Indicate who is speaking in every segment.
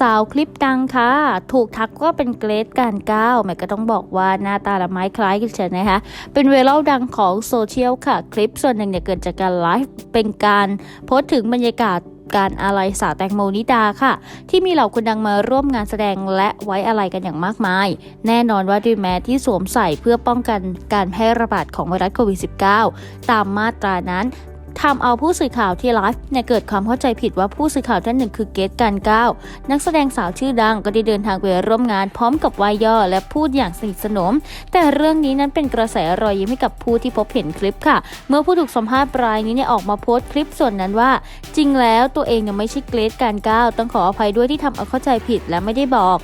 Speaker 1: สาวคลิปดังค่ะ ถูกทักว่าเป็นเกรดการก้าวแม่ก็ต้องบอกว่าหน้าตาละไม้คล้ายกันเชียวนะคะ เป็นเวรัลดังของโซเชียลค่ะ คลิปส่วนหนึ่งเนี่ยเกิดจากการไลฟ์เป็นการโพสต์ถึงบรรยากาศการอาลัยสาวแตงโมนิดาค่ะ ที่มีเหล่าคนดังมาร่วมงานแสดงและไว้อาลัยกันอย่างมากมาย แน่นอนว่าด้วยแมสที่สวมใส่เพื่อป้องกันการแพร่ระบาดของไวรัสโควิด -19 ตามมาตรานั้น ทำเอาผู้สื่อข่าวที่ไลฟ์เนี่ยเกิดความเข้าใจผิดว่าผู้สื่อข่าวท่านหนึ่งคือเกตการก้าวนักแสดงสาวชื่อดังก็ได้เดินทางไปร่วมงานพร้อมกับวายย่อและพูดอย่างสนิทสนม แต่เรื่องนี้นั้นเป็นกระแสรอยยิ้มให้กับผู้ที่พบเห็นคลิปค่ะ เมื่อผู้ถูกสัมภาษณ์รายนี้เนี่ยออกมาโพสต์คลิปส่วนนั้นว่า จริงแล้วตัวเองเนี่ยไม่ใช่เกรดการก้าวต้องขออภัยด้วยที่ทำเอาเข้าใจผิดและไม่ได้บอก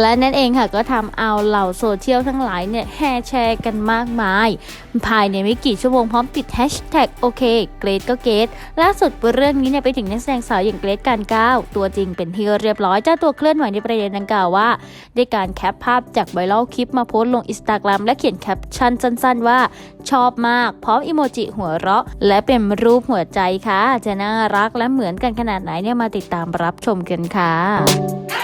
Speaker 1: และนั่นเองค่ะก็ทำเอาเหล่าโซเชียลทั้งหลายเนี่ยแห่แชร์กันมากมาย ภายในไม่กี่ชั่วโมงพร้อมติดแฮชแท็กโอเคเกรดก็เกรดล่าสุดเรื่องนี้เนี่ยไปถึงนักแสดงสาวอย่างเกรดการก้าวตัวจริงเป็นที่เรียบร้อยเจ้าตัวเคลื่อนไหวในประเด็นดังกล่าวว่าได้การแคปภาพจากไวรัลคลิปมาโพสต์ลงอินสตาแกรมและเขียนแคปชั่นสั้น ๆ ว่า ชอบมาก พร้อมอิโมจิหัวเราะ และเป็นรูปหัวใจค่ะ จะน่ารักและเหมือนกันขนาดไหนเนี่ยมาติดตามรับชมกันค่ะ